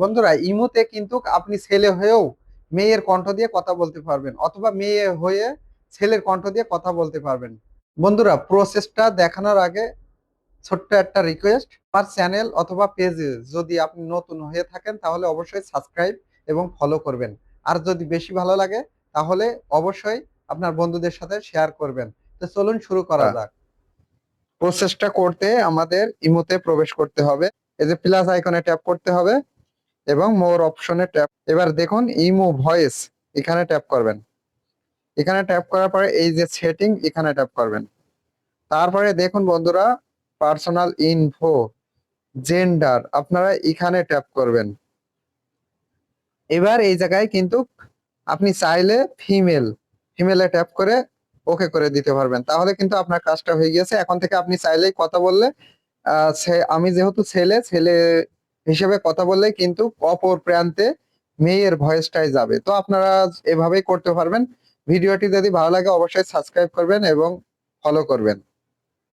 বন্ধুরা ইমোতে কিন্তু আপনি ছেলে হয়েও মেয়ের কণ্ঠ দিয়ে কথা বলতে পারবেন অথবা মেয়ে হয়ে ছেলের কণ্ঠ দিয়ে কথা বলতে পারবেন। বন্ধুরা প্রসেসটা দেখানোর আগে ছোট্ট একটা রিকোয়েস্ট আমার চ্যানেল অথবা পেজে যদি আপনি নতুন হয়ে থাকেন তাহলে অবশ্যই সাবস্ক্রাইব এবং ফলো করবেন। আর যদি বেশি ভালো লাগে তাহলে অবশ্যই আপনার বন্ধুদের সাথে শেয়ার করবেন। তো চলুন শুরু করা যাক। প্রসেসটা করতে আমাদের ইমোতে প্রবেশ করতে হবে। এই যে প্লাস আইকনে ট্যাপ করতে হবে। এবং মোর অপশনে ট্যাপ এবার দেখুন ইমো ভয়েস এখানে ট্যাপ করবেন। এখানে ট্যাপ করার পরে এই যে সেটিং এখানে ট্যাপ করবেন। তারপরে দেখুন বন্ধুরা পার্সোনাল ইনফো জেন্ডার আপনারা এখানে ট্যাপ করবেন। এবার এই জায়গায় কিন্তু আপনি চাইলে ফিমেল ফিমেলে ট্যাপ করে ওকে করে দিতে পারবেন। তাহলে কিন্তু আপনার কাজটা হয়ে গেছে এখন থেকে আপনি চাইলেই কথা বললে আমি যেহেতু ছেলে ছেলে হিসেবে কথা বললে কিন্তু অপর প্রান্তে মেয়ের ভয়েসটাই যাবে। তো আপনারা এভাবেই করতে পারবেন। ভিডিওটি যদি ভালো লাগে অবশ্যই সাবস্ক্রাইব করবেন এবং ফলো করবেন।